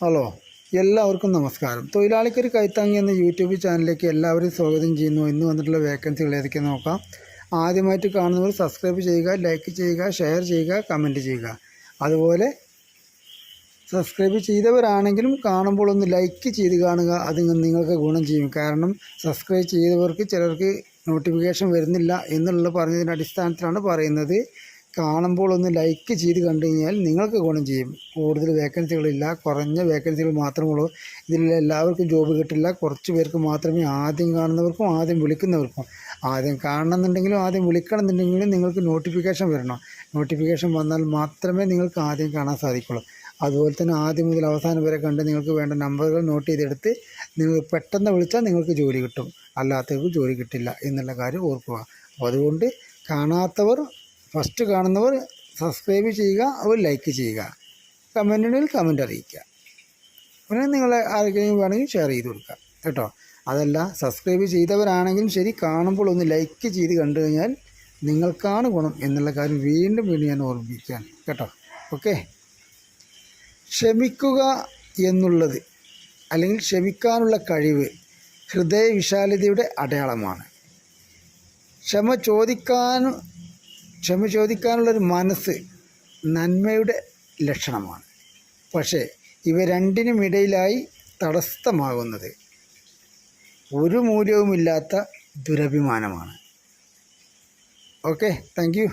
Hello എല്ലാവർക്കും നമസ്കാരം. തൊഴിലാളിക്കൊരു കൈത്താങ്ങി എന്ന യൂട്യൂബ് ചാനലിലേക്ക് എല്ലാവരും സ്വാഗതം ചെയ്യുന്നു. ഇന്ന് വന്നിട്ടുള്ള വേക്കൻസികൾ ഏതൊക്കെ നോക്കാം. ആദ്യമായിട്ട് കാണുന്നവർ സബ്സ്ക്രൈബ് ചെയ്യുക ലൈക്ക് ചെയ്യുക ഷെയർ ചെയ്യുക കമന്റ് ചെയ്യുക. അതുപോലെ സബ്സ്ക്രൈബ് ചെയ്തവരാണെങ്കിലും കാണുമ്പോൾ ഒന്ന് ലൈക്ക് ചെയ്ത് കാണുക. അത് നിങ്ങൾക്ക് ഗുണം ചെയ്യും. കാരണം സബ്സ്ക്രൈബ് ചെയ്തവർക്ക് ചിലർക്ക് നോട്ടിഫിക്കേഷൻ വരുന്നില്ല എന്നുള്ള പറഞ്ഞതിന്റെ അടിസ്ഥാനത്തിലാണ് പറയുന്നത്. കാണുമ്പോൾ ഒന്ന് ലൈക്ക് ചെയ്ത് കണ്ടു കഴിഞ്ഞാൽ നിങ്ങൾക്ക് ഗുണം ചെയ്യും. കൂടുതൽ വേക്കൻസികളില്ല കുറഞ്ഞ വേക്കൻസികൾ മാത്രമേ ഉള്ളൂ ഇതിൽ എല്ലാവർക്കും ജോബ് കിട്ടില്ല. കുറച്ച് പേർക്ക് മാത്രമേ ആദ്യം കാണുന്നവർക്കും ആദ്യം വിളിക്കുന്നവർക്കും. ആദ്യം കാണണമെന്നുണ്ടെങ്കിലും ആദ്യം വിളിക്കണമെന്നുണ്ടെങ്കിലും നിങ്ങൾക്ക് നോട്ടിഫിക്കേഷൻ വരണം. നോട്ടിഫിക്കേഷൻ വന്നാൽ മാത്രമേ നിങ്ങൾക്ക് ആദ്യം കാണാൻ സാധിക്കുള്ളൂ. അതുപോലെ തന്നെ ആദ്യം മുതൽ അവസാനം വരെ കണ്ട് നിങ്ങൾക്ക് വേണ്ട നമ്പറുകൾ നോട്ട് ചെയ്തെടുത്ത് നിങ്ങൾ പെട്ടെന്ന് വിളിച്ചാൽ നിങ്ങൾക്ക് ജോലി കിട്ടും. അല്ലാത്തവർക്ക് ജോലി കിട്ടില്ല എന്നുള്ള കാര്യം ഓർക്കുക. അപ്പോൾ അതുകൊണ്ട് കാണാത്തവർ ഫസ്റ്റ് കാണുന്നവർ സബ്സ്ക്രൈബ് ചെയ്യുക അവർ ലൈക്ക് ചെയ്യുക. കമന്റുകളിൽ കമന്റ് അറിയിക്കുക. പിന്നെ നിങ്ങൾ ആരെങ്കിലും വേണമെങ്കിൽ ഷെയർ ചെയ്ത് കൊടുക്കുക. കേട്ടോ? അതല്ല സബ്സ്ക്രൈബ് ചെയ്തവരാണെങ്കിലും ശരി കാണുമ്പോൾ ഒന്ന് ലൈക്ക് ചെയ്ത് കണ്ടു കഴിഞ്ഞാൽ നിങ്ങൾക്കാണ് ഗുണം എന്നുള്ള കാര്യം വീണ്ടും വീണ്ടും ഞാൻ ഓർമ്മിപ്പിക്കുകയാണ് കേട്ടോ? ഓക്കെ ക്ഷമിക്കുക എന്നുള്ളത് അല്ലെങ്കിൽ ക്ഷമിക്കാനുള്ള കഴിവ് ഹൃദയവിശാലതയുടെ അടയാളമാണ്. ക്ഷമ ചോദിക്കാൻ ക്ഷമ ചോദിക്കാനുള്ളൊരു മനസ്സ് നന്മയുടെ ലക്ഷണമാണ്. പക്ഷേ ഇവ രണ്ടിനും ഇടയിലായി തടസ്സമാകുന്നത് ഒരു മൂല്യവുമില്ലാത്ത ദുരഭിമാനമാണ്. Okay thank